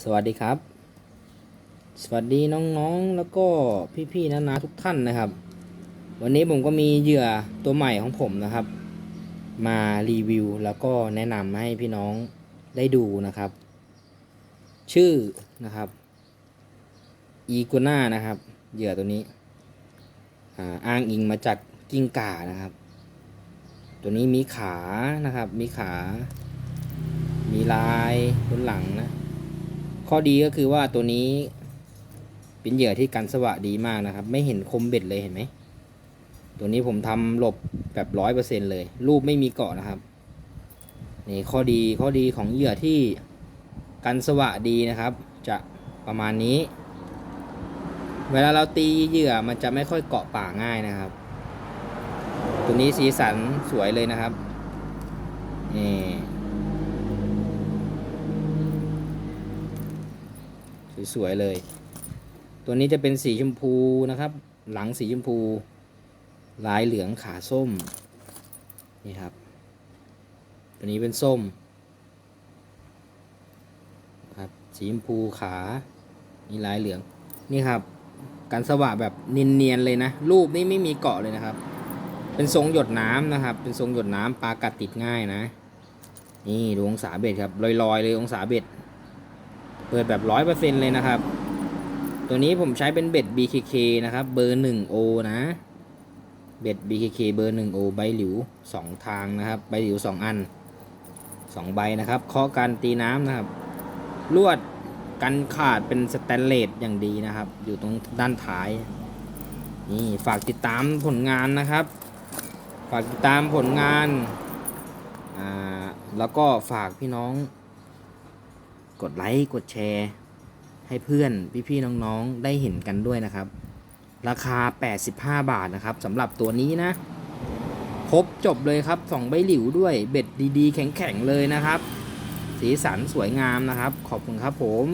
สวัสดีครับ สวัสดีน้องๆแล้วก็พี่ๆนาๆทุกท่านนะครับ วันนี้ผมก็มีเหยื่อตัวใหม่ของผมนะครับ มารีวิวแล้วก็แนะนำให้พี่น้องได้ดูนะครับ ชื่อนะครับอีกัน่านะครับ เหยื่อตัวนี้อ่าอ้างอิงมาจากกิ้งก่านะครับ ตัวนี้มีขานะครับ มีขา มีลายบนหลังนะ ข้อดีก็คือว่าตัวนี้เป็นเหยื่อที่กันสวะดีมากนะครับ ไม่เห็นคมเบ็ดเลยเห็นไหม ตัวนี้ผมทำหลบแบบร้อยเปอร์เซ็นเลย รูปไม่มีเกาะนะครับ นี่ข้อดีข้อดีของเหยื่อที่กันสวะดีนะครับ จะประมาณนี้ เวลาเราตีเหยื่อมันจะไม่ค่อยเกาะป่าง่ายนะครับ ตัวนี้สีสันสวยเลยนะครับนี่ สวยๆเลย ตัวนี้จะเป็นสีชมพูนะครับ หลังสีชมพู ลายเหลืองขาส้ม นี่ครับ ตัวนี้เป็นส้มครับสีชมพูขามีลายเหลืองนี่ครับการสว่างแบบเนียนๆเลยนะ รูปนี่ไม่มีเกาะเลยนะครับ เป็นทรงหยดน้ำนะครับ เป็นทรงหยดน้ำปลากัดติดง่ายนะ นี่ดูองศาเบ็ดครับลอยๆเลยองศาเบ็ด เปิดแบบร้อยเปอร์เซ็นเลยนะครับ ตัวนี้ผมใช้เป็นเบ็ด BKK นะครับ เบอร์ 1O นะ เบ็ด BKK เบอร์ 1O ใบหลิว2ทางนะครับ ใบหลิว2อัน2ใบนะครับ เคาะกันตีน้ำนะครับ ลวดกันขาดเป็นสแตนเลสอย่างดีนะครับ อยู่ตรงด้านท้าย นี่ฝากติดตามผลงานนะครับ ฝากติดตามผลงาน อ่า แล้วก็ฝากพี่น้อง กดไลค์กดแชร์ ให้เพื่อนพี่ๆน้องๆได้เห็นกันด้วยนะครับ ราคา 85 บาทนะครับสำหรับตัวนี้นะครบจบเลยครับ2ใบหลิวด้วยเบ็ดดีๆ แข็งๆเลยนะครับ สีสันสวยงามนะครับ ขอบคุณครับผม